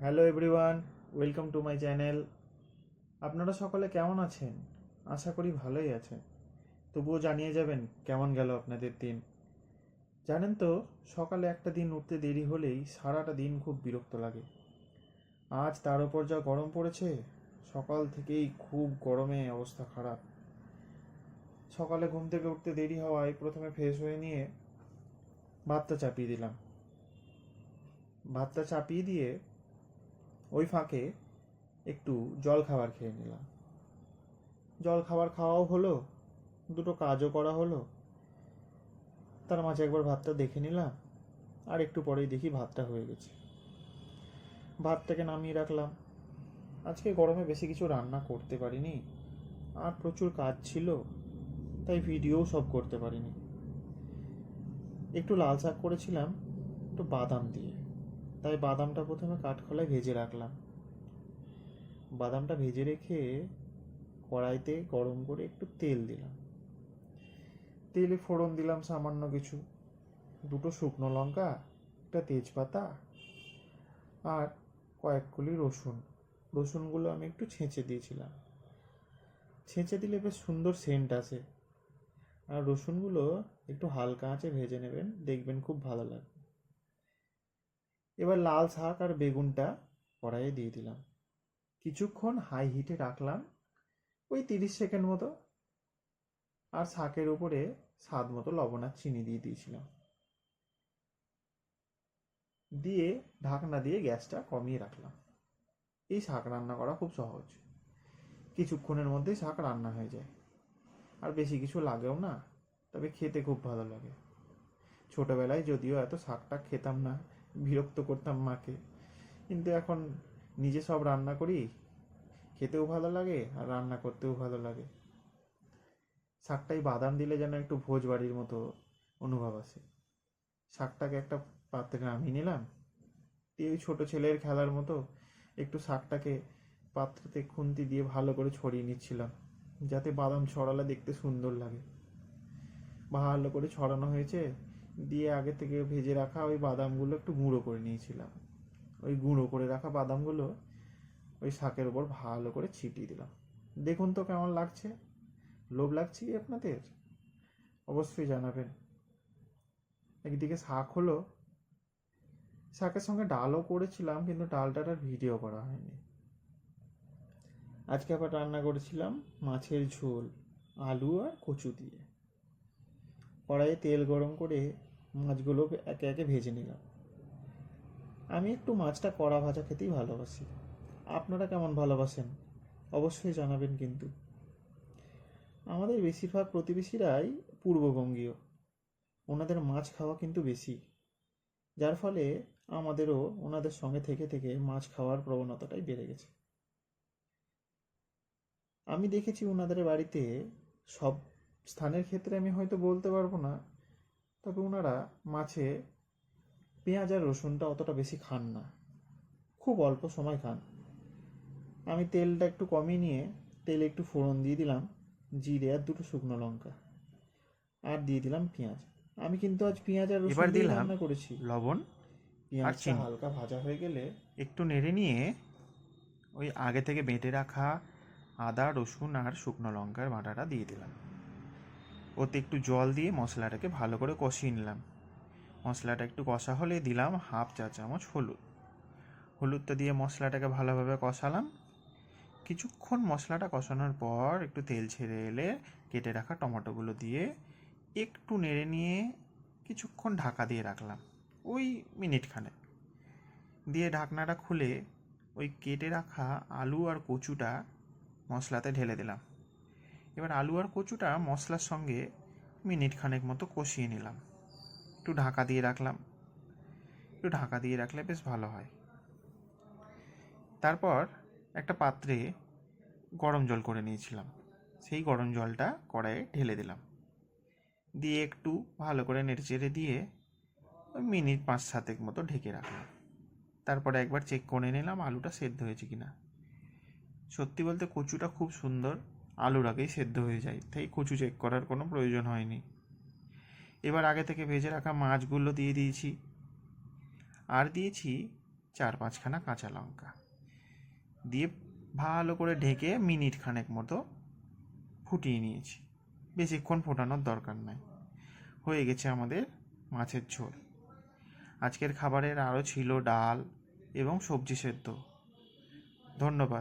Hello everyone welcome to my channel আপনারা সকলে কেমন আছেন? আশা করি ভালোই আছেন। তবুও জানিয়ে যাবেন, কেমন গেল আপনাদের দিন? জানেন তো, সকালে একটা দিন উঠতে দেরি হলেই সারাটা দিন খুব বিরক্ত লাগে। আজ তার উপর যা গরম পড়েছে, সকাল থেকেই খুব গরমে অবস্থা খারাপ। সকালে ঘুম থেকে উঠতে দেরি হওয়ায় প্রথমে ফ্রেশ হয়ে নিয়ে ভাতটা চাপিয়ে দিলাম। ভাতটা চাপিয়ে দিয়ে ওই ফাঁকে একটু জল খাবার খেয়ে নিলাম। জল খাবার খাওয়াও হলো, দুটো কাজও করা হলো। তার মাঝে একবার ভাতটা দেখে নিলাম, আর একটু পরেই দেখি ভাতটা হয়ে গেছে। ভাতটাকে নামিয়ে রাখলাম। আজকে গরমে বেশি কিছু রান্না করতে পারিনি, আর প্রচুর কাজ ছিল, তাই ভিডিও সব করতে পারিনি। একটু লাল শাক করেছিলাম, একটু বাদাম দিয়ে। তাই বাদামটা প্রথমে কাঠখোলায় ভেজে রাখলাম। বাদামটা ভেজে রেখে কড়াইতে গরম করে একটু তেল দিলাম। তেলে ফোড়ন দিলাম সামান্য কিছু। দুটো শুকনো লঙ্কা, একটা তেজপাতা আর কয়েকগুলি রসুন। রসুনগুলো আমি একটু ছেঁচে দিয়েছিলাম। ছেঁচে দিলে বেশ সুন্দর সেন্ট আসে। আর রসুনগুলো একটু হালকা আঁচে ভেজে নেবেন, দেখবেন খুব ভালো লাগবে। এবার লাল শাক আর বেগুনটা কড়াইয়ে দিয়ে দিলাম। কিছুক্ষণ হাই হিটে রাখলাম, ওই তিরিশ সেকেন্ড মতো। আর শাকের উপরে স্বাদ মতো লবণ আর চিনি দিয়ে দিয়েছিলাম। দিয়ে ঢাকনা দিয়ে গ্যাসটা কমিয়ে রাখলাম। এই শাক রান্না করা খুব সহজ। কিছুক্ষণের মধ্যেই শাক রান্না হয়ে যায়। আর বেশি কিছু লাগেও না, তবে খেতে খুব ভালো লাগে। ছোটবেলায় যদিও এত শাকটা খেতাম না বিরক্ত করতাম মাকে। কিন্তু এখন নিজে সব রান্না করি, খেতেও ভালো লাগে আর রান্না করতেও ভালো লাগে। শাকটাই বাদাম দিলে যেন একটু ভোজ বাড়ির মতো অনুভব আসে। শাকটাকে একটা পাত্রে নামিয়ে নিলাম এই ছোটো ছেলের খেলার মতো একটু শাকটাকে পাত্রতে খুন্তি দিয়ে ভালো করে ছড়িয়ে নিচ্ছিলাম, যাতে বাদাম ছড়ালে দেখতে সুন্দর লাগে। ভালো করে ছড়ানো হয়েছে দিয়ে আগে থেকে ভেজে রাখা ওই বাদামগুলো একটু গুঁড়ো করে নিয়েছিলাম। ওই গুঁড়ো করে রাখা বাদামগুলো ওই শাকের ওপর ভালো করে ছিটিয়ে দিলাম। দেখুন তো কেমন লাগছে। লোভ লাগছে কি আপনাদের? অবশ্যই জানাবেন। একদিকে শাক হলো, শাকের সঙ্গে ডালও করেছিলাম কিন্তু ডালটার আর ভিডিও করা হয়নি। আজকে আবার রান্না করেছিলাম মাছের ঝোল, আলু আর কচু দিয়ে। কড়াইয়ে তেল গরম করে মাছগুলো একে একে ভেজে নিলাম। আমি একটু মাছটা কড়া ভাজা খেতেই ভালোবাসি। আপনারা কেমন ভালোবাসেন? অবশ্যই জানাবেন কিন্তু। আমাদের বেশিরভাগ প্রতিবেশীরাই পূর্ববঙ্গীয়। ওনাদের মাছ খাওয়া কিন্তু বেশি। যার ফলে আমাদেরও ওনাদের সঙ্গে থেকে থেকে মাছ খাওয়ার প্রবণতাটাই বেড়ে গেছে। আমি দেখেছি ওনাদের বাড়িতে সব স্থানের ক্ষেত্রে আমি হয়তো বলতে পারব না তবে ওনারা মাছে পেঁয়াজ আর রসুনটা অতটা বেশি খান না। খুব অল্প সময় খান। আমি তেলটা একটু কমিয়ে নিয়ে তেলে একটু ফোড়ন দিয়ে দিলাম জিরে আর দুটো শুকনো লঙ্কা আর দিয়ে দিলাম পেঁয়াজ। আমি কিন্তু আজ পেঁয়াজ আর রসুন দিয়ে রান্না করেছি। লবণ পেঁয়াজটা হালকা ভাজা হয়ে গেলে একটু নেড়ে নিয়ে ওই আগে থেকে বেটে রাখা আদা রসুন আর শুকনো লঙ্কার বাটাটা দিয়ে দিলাম। ওতে একটু জল দিয়ে মশলাটাকে ভালো করে কষিয়ে নিলাম। মশলাটা একটু কষা হলে দিলাম হাফ চা চামচ হলুদ। হলুদটা দিয়ে মশলাটাকে ভালোভাবে কষালাম। কিছুক্ষণ মশলাটা কষানোর পর একটু তেল ছেড়ে এলে কেটে রাখা টমেটোগুলো দিয়ে একটু নেড়ে নিয়ে কিছুক্ষণ ঢাকা দিয়ে রাখলাম, ওই মিনিট খানেক দিয়ে ঢাকনাটা খুলে ওই কেটে রাখা আলু আর কচুটা মশলাতে ঢেলে দিলাম। এবার আলু আর কচুটা মশলার সঙ্গে মিনিট খানেক মতো কষিয়ে নিলাম। একটু ঢাকা দিয়ে রাখলাম। একটু ঢাকা দিয়ে রাখলে বেশ ভালো হয়। তারপর একটা পাত্রে গরম জল করে নিয়েছিলাম। সেই গরম জলটা কড়াইয়ে ঢেলে দিলাম। দিয়ে একটু ভালো করে নেড়ে চেড়ে দিয়ে মিনিট পাঁচ সাতেক মতো ঢেকে রাখলাম। তারপরে একবার চেক করে নিলাম আলুটা সেদ্ধ হয়েছে কিনা। সত্যি বলতে কচুটা খুব সুন্দর আলুর আগেই সেদ্ধ হয়ে যায়, তাই কচু চেক করার কোনো প্রয়োজন হয়নি। এবার আগে থেকে ভেজে রাখা মাছগুলো দিয়ে দিয়েছি। আর দিয়েছি চার পাঁচখানা কাঁচা লঙ্কা। দিয়ে ভালো করে ঢেকে মিনিট খানেক মতো ফুটিয়ে নিয়েছি। বেশিক্ষণ ফোটানোর দরকার নাই। হয়ে গেছে আমাদের মাছের ঝোল। আজকের খাবারের আরও ছিল ডাল এবং সবজি সেদ্ধ। ধন্যবাদ।